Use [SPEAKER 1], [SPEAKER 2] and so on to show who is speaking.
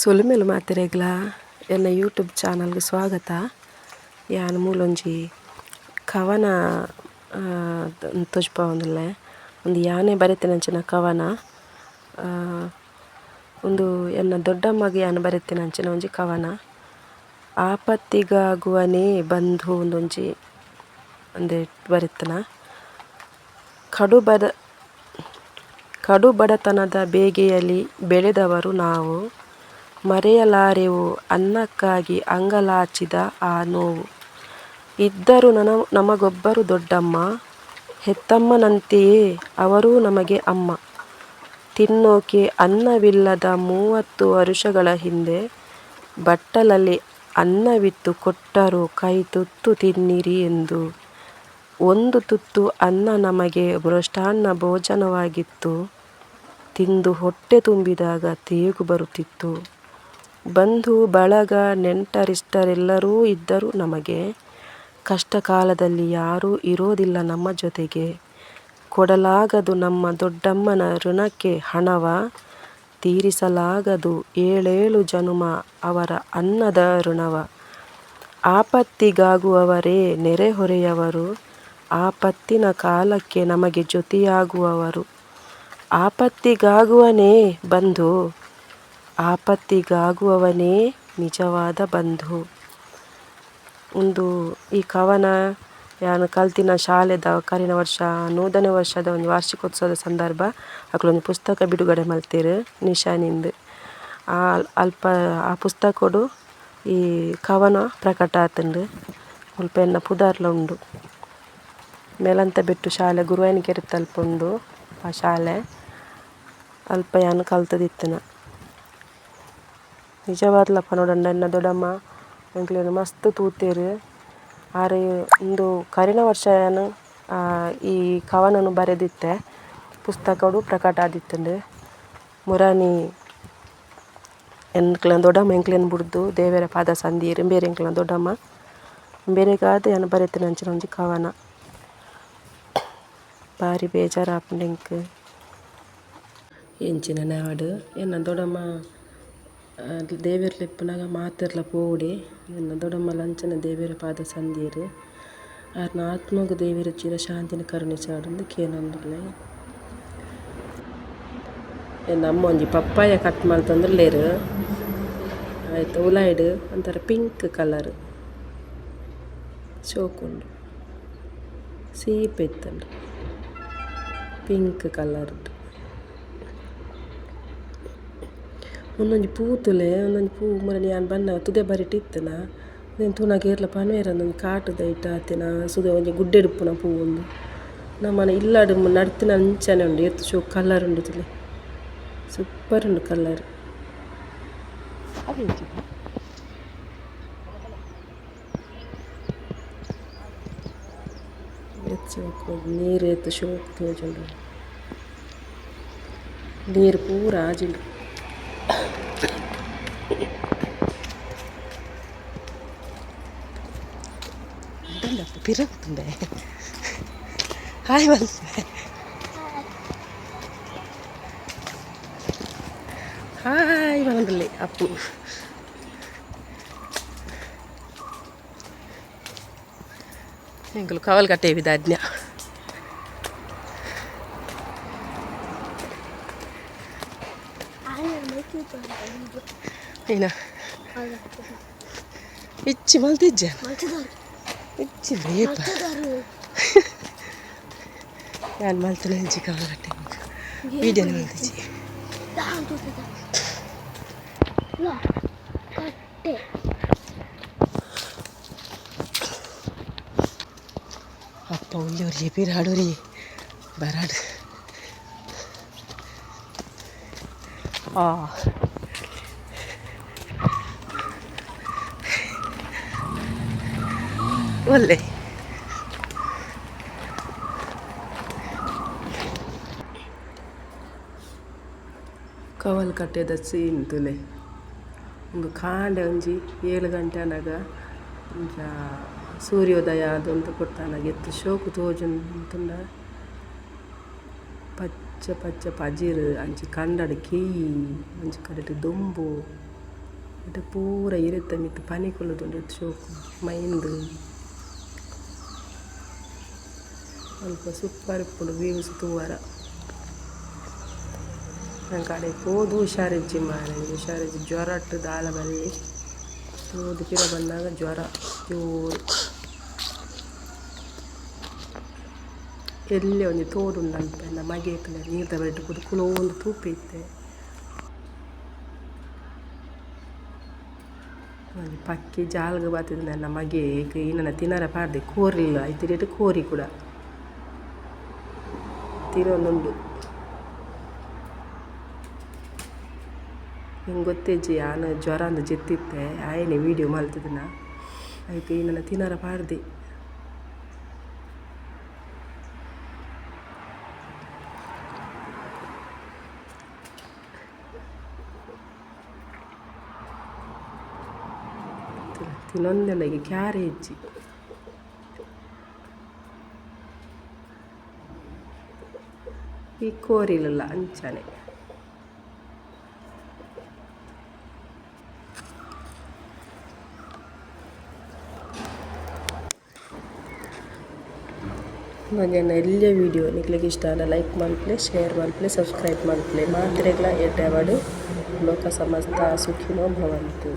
[SPEAKER 1] ಸೊಲುಮೆಲು ಮಾತಿರೇಗ್ಲ? ಎನ್ನ ಯೂಟ್ಯೂಬ್ ಚಾನಲ್ಗೆ ಸ್ವಾಗತ. ಯಾನ್ ಮೂಲೊಂಜಿ ಕವನ ತೋಜ್ಪಾವೊಂದುಲ್ಲೆ ಒಂದು ಯಾನೆ ಬರೆತಿನಂಚಿನ ಕವನ ಒಂದು ಎನ್ನ ದೊಡ್ಡಮ್ಮಗೆ ಯಾನ್ ಬರೆತಿನಂಚಿನ ಒಂಜಿ ಕವನ. ಆಪತ್ತಿಗಾಗುವನೇ ಬಂಧು ಒಂದೊಂಜಿ ಅಂದೆ ಬರೆತನ. ಕಡು ಬಡ ಕಡು ಬಡತನದ ಬೇಗೆಯಲ್ಲಿ ಬೆಳೆದವರು ನಾವು. ಮರೆಯಲಾರೆವು. ಅನ್ನಕ್ಕಾಗಿ ಅಂಗಲಾಚಿದ ಆ ನೋವು. ಇದ್ದರು ನನ, ನಮಗೊಬ್ಬರು ದೊಡ್ಡಮ್ಮ. ಹೆತ್ತಮ್ಮನಂತೆಯೇ ಅವರೂ ನಮಗೆ ಅಮ್ಮ. ತಿನ್ನೋಕೆ ಅನ್ನವಿಲ್ಲದ ಮೂವತ್ತು ವರುಷಗಳ ಹಿಂದೆ ಬಟ್ಟಲಲ್ಲಿ ಅನ್ನವಿತ್ತು ಕೊಟ್ಟರು ಕೈ ತುತ್ತು ತಿನ್ನಿರಿ ಎಂದು. ಒಂದು ತುತ್ತು ಅನ್ನ ನಮಗೆ ಮೃಷ್ಟಾನ್ನ ಭೋಜನವಾಗಿತ್ತು. ತಿಂದು ಹೊಟ್ಟೆ ತುಂಬಿದಾಗ ತೇಗು ಬರುತ್ತಿತ್ತು. ಬಂಧು, ಬಳಗ ನೆಂಟರಿಷ್ಟರೆಲ್ಲರೂ ಇದ್ದರು ನಮಗೆ ಕಷ್ಟ ಕಾಲದಲ್ಲಿ ಯಾರೂ ಇರೋದಿಲ್ಲ ನಮ್ಮ ಜೊತೆಗೆ. ಕೊಡಲಾಗದು ನಮ್ಮ ದೊಡ್ಡಮ್ಮನ ಋಣಕ್ಕೆ ಹಣವ, ತೀರಿಸಲಾಗದು ಏಳೇಳು ಜನುಮ ಅವರ ಅನ್ನದ ಋಣವ. ಆಪತ್ತಿಗಾಗುವವರೇ ನೆರೆಹೊರೆಯವರು ಆಪತ್ತಿನ ಕಾಲಕ್ಕೆ ನಮಗೆ ಜೊತೆಯಾಗುವವರು ಆಪತ್ತಿಗಾಗುವನೇ ಬಂಧು ಆಪತ್ತಿಗಾಗುವವನೇ ನಿಜವಾದ ಬಂಧು. ಒಂದು ಈ ಕವನ ಯಾನು ಕಲ್ತಿನ ಶಾಲೆದ ಕರಿನ ವರ್ಷ ನೂತನ ವರ್ಷದ ಒಂದು ವಾರ್ಷಿಕೋತ್ಸವದ ಸಂದರ್ಭ ಅಕಲೊಂದು ಪುಸ್ತಕ ಬಿಡುಗಡೆ ಮಲ್ತೆರ್ ನಿಶಾನಿಂದ್. ಆ ಅಲ್ಪ, ಆ ಪುಸ್ತಕಡು ಈ ಕವನ ಪ್ರಕಟ ಆತುಂಡು ಮುಲ್ಪ ಎನ್ನ ಪುದಾರ್ಲ ಉಂಡು. ಮೇಲಂತ ಬೆಟ್ಟು ಶಾಲೆ ಗುರುವಾಯನಕೆರೆ ತಲ್ಪ ಉಂಡು ಆ ಶಾಲೆ ಅಲ್ಪ ಯಾನು ಕಲ್ತದಿತ್ತೆನ. ನಿಜವಾದ್ಲ ನೋಡಣ್ಣ ಎನ್ನ ದೊಡಮ್ಮ ಎಂಕ್ಲೆನ್ ಮಸ್ತ್ ತೂತೆರ್ ಆರೆ ಉಂದು ಕರಿನ ವರ್ಷ ಏನು ಈ ಕವನನು ಬರೆದಿತ್ತೆ. ಪುಸ್ತಕಡು ಪ್ರಕಟ ಆದಿತ್ತುಂಡು ಮುರಾನಿ ಎಂಕ್ಲೆನ ದೊಡ್ಡಮ್ಮ ಎಂಕ್ಲೆನ್ ಬುಡ್ದು ದೇವೆರ ಪಾದ ಸಂದೀರ್ ಎಂಬೇರೆ ಎಂಕ್ಲೆನ ದೊಡ್ಡಮ್ಮ ಎಂಬೇರೆಗಾದ್ ಯಾನ್ ಬರೆತಿನಂಚಿನ ಒಂಜಿ ಕವನ. ಬಾರಿ ಬೇಜಾರಾಪುಂಡು ಎಂಕ್ ಎಂಚಿನ ನಾಡು, ಎನ್ನ ದೊಡ್ಡಮ್ಮ ದೇವೆರ್ಲ ಇಪ್ಪುನಗ ಮಾತೆರ್ಲ ಪೋವೊಡೆ ಎನ್ನ ದೊಡ್ಡಮ್ಮ ಲಂಚನ ದೇವೆರೆ ಪಾದ ಸಂದೀರ್ ಆರ್ನ ಆತ್ಮಗ್ ದೇವೆರೆ ಚಿರ ಶಾಂತಿನ ಕರುಣಿಸಾಡುಂದು ಕೇನೊಂದುಲ್ಲೆ ಎನ್ನ ಅಮ್ಮ ಒಂಜಿ ಪಪ್ಪಾಯ ಕಟ್ ಮಲ್ತೊಂದುಲ್ಲೆರ್ ಆಯ್ತು ಉಲಾಯ್ಡ್ ಒಂಥರ ಪಿಂಕ್ ಕಲರ್ ಶೋಕುಂಡು ಸೀಪ್ ಇತ್ತುಂಡು ಪಿಂಕ್ ಕಲರ್ಡ್ ಒಂದೊಂಜಿ ಪೂತುಲೆ ಒಂದೊಂಜಿ ಪೂ ಮುರನಿ ಯಾನ್ ಬನ್ನ ತುದೆ ಬರಿಟ್ ಇತ್ತಿನ ಉಂದೆನ್ ತೂನಗ ಏರ್ಲ ಪನ್ವೇರ ಒಂದೊಂಜಿ ಕಾಟುದ ಐಟ್ ಆತಿನ ಸುದೆ ಒಂಜಿ ಗುಡ್ಡೆಡುಪ್ಪುನ ಪೂ ಉಂದು ಮನೆ ಇಲ್ಲಾಡು ನಡ್ತಿನ ಅಂಚನೆ ಉಂಡು ಏತ್ ಶೋ ಕಲರ್ ಉಂಡು ತುಲೆ. ಸೂಪರ್ ಉಂಡು ಕಲರ್ ಶೋಕ್ ನೀರ್ ಏತ್ ಶೋಕ್ ತೋಜುಂಡು. ನೀರ್ ಪೂರ ಆಜಿಂಡು. ಇದಂದಪ್ಪ ಪಿರಗುತ್ತುಂಡೆ ಹಾಯ್ ಮಲ್ಪೆ ಹಾಯ್ ಮನದಲ್ಲಿ ಅಪ್ಪು ಎಂಕುಲು ಕವಲ್ ಕಟ್ಟೆ ವಿಧಾಜ್ಞ ಏನ ಇಚ್ಚಿ ಮಲ್ತಿಜ್ಜ ಇಚ್ಚಿ ഞാൻ മലത്തിൽ വെച്ച് കാണട്ടെ വീഡിയോ മലത്തിൽ അപ്പം ഉള്ളി
[SPEAKER 2] ഒരു
[SPEAKER 1] പേരാട് ഒരു ബരാട്. ആ. ಆ ಒಳ್ಳೆ ಕವಲ್ ಕಟ್ಟೆದ ಸೀನ್ ತುಲೆ ಒಂದು ಕಾಂಡೆ ಒಂಜಿ ಏಳು ಗಂಟೆ ಅನಗ ಒಂಜ ಸೂರ್ಯೋದಯ ಅದೊಂದು ಕೊಡ್ತಾನಾಗ ಎತ್ತು ಶೋಕು ತೋಜುಂತುಂಡ ಪಚ್ಚ ಪಚ್ಚ ಪಜಿರ್ ಅಂಚಿ ಕಂಡಡ ಕೇಯಿ ಅಂಚಿ ಕಡೆಟ್ ದೊಂಬು ಇದು ಪೂರ ಇರುತ್ತೆ ಮಿತ್ತು ಪನಿ ಕೊಲ್ಲುದುಂಡು ಶೋಕು ಮೈಂದು ಸ್ವಲ್ಪ ಸೂಪರ್ ಇಪ್ಪುಡು ವ್ಯೂಸ್ ತೂವರ ನನ್ನ ಕಡೆ ಪೋದು ಹುಷಾರಿಜ್ಜಿ ಮಾರೆ ಹುಷಾರಿಜ್ಜಿ ಜ್ವರ ದಾಲ ಬಲ್ಲಿ ಪೋದು ಪಿರ ಬಂದಾಗ ಜ್ವರ, ಜೋರು. ಎಲ್ಲಿ ಒಂಜಿ ತೋಡುಂಡು ಅಲ್ಪ ಮಗೆ ನೀರ್ದ ಬೆಟ್ಟು ಕುದು ಕುಲೋ ಒಂದು ತೂಪಿ ಇತ್ತೆ. ಒಂದು ಪಕ್ಕಿ ಜಾಲ್ಗ ಬಾತಿದ್ದು ನನ್ನ ಮಗೆ ಈಗ ನನ್ನ ತಿನ್ನರ ಪಾಡ್ದೆ ಕೋರಿಲ್ಲ ಐತಿರೇಟ್ ಕೋರಿ ಕೂಡ. ತಿರೊಂದುಂಡು ಹಿಂಗೆ ಗೊತ್ತೇಜಿ ಆನ ಜ್ವರ ಅಂದ ಜಿತ್ತಿತ್ತೆ. ಆಯನೆ ವೀಡಿಯೋ ಮಲ್ತದನ ಅದಕ್ಕೆ ಈ ನನ್ನ ತಿನ್ನಾರ ಪಾಡ್ದೆ ತಿನ್ನೊಂದೆಲ್ಲ ಈಗ ಕ್ಯಾರೇಜಿ ಈ ಕೋರಿಲಲ್ಲ ಅಂಚನೆ. ಮಂಜನ ಎಲ್ಲ ವೀಡಿಯೋ ನಿಕ್ಲಿಗೆ ಇಷ್ಟ ಅಲ್ಲ ಲೈಕ್ ಮಾಡ್ಲಿ ಶೇರ್ ಮಾಡ್ಪ್ಲೆ ಸಬ್ಸ್ಕ್ರೈಬ್ ಮಾಡ್ಪ್ಲೆ. ಮಾತ್ರೆಗಳ ಎಡ್ಡೆ ಮಾಡು ಲೋಕ ಸಮಸ್ತ ಸುಖಿನೋ ಭವಂತು.